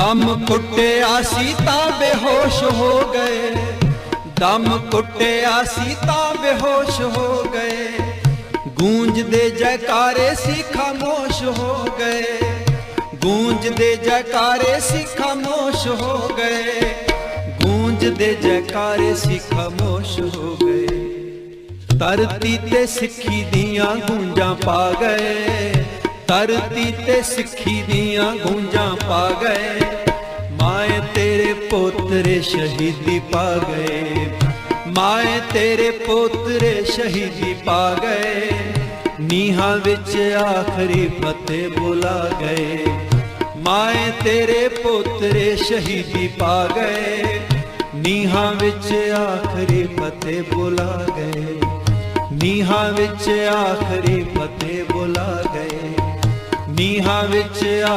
ਦਮ ਕੁੱਟਿਆ ਸੀ ਤਾਂ ਬੇਹੋਸ਼ ਹੋ ਗਏ। ਦਮ ਕੁੱਟਿਆ ਸੀ ਤਾਂ ਬੇਹੋਸ਼ ਹੋ ਗਏ। ਗੂੰਜਦੇ ਜੈਕਾਰੇ ਸੀ ਖਾਮੋਸ਼ ਹੋ ਗਏ। ਗੂੰਜਦੇ ਜੈਕਾਰੇ ਸੀ ਖਾਮੋਸ਼ ਹੋ ਗਏ। ਗੂੰਜਦੇ ਜੈਕਾਰੇ ਸੀ ਖਾਮੋਸ਼ ਹੋ ਗਏ। ਧਰਤੀ ਤੇ ਸਿੱਖੀ ਦੀਆਂ ਗੂੰਜਾਂ ਪਾ ਗਏ। ਧਰਤੀ ਤੇ ਸਿੱਖੀ ਦੀਆਂ ਗੂੰਜਾਂ ਪਾ ਗਏ। ਮਾਏ ਤੇਰੇ ਪੋਤਰੇ ਸ਼ਹੀਦੀ ਪਾ ਗਏ। ਮਾਏ ਤੇਰੇ ਪੋਤਰੇ ਸ਼ਹੀਦੀ ਪਾ ਗਏ। ਨੀਹਾਂ ਵਿੱਚ ਆਖਰੀ ਫਤਿਹ ਬੁਲਾ ਗਏ। ਮਾਏ ਤੇਰੇ ਪੋਤਰੇ ਸ਼ਹੀਦੀ ਪਾ ਗਏ। ਨੀਹਾਂ ਵਿੱਚ ਆਖਰੀ ਫਤਿਹ ਬੁਲਾ ਗਏ। ਨੀਹਾਂ ਵਿੱਚ ਆਖਰੀ ਫਤਿਹ ਬੁਲਾ ਨੀਹਾਂ ਵਿੱਚ ਆ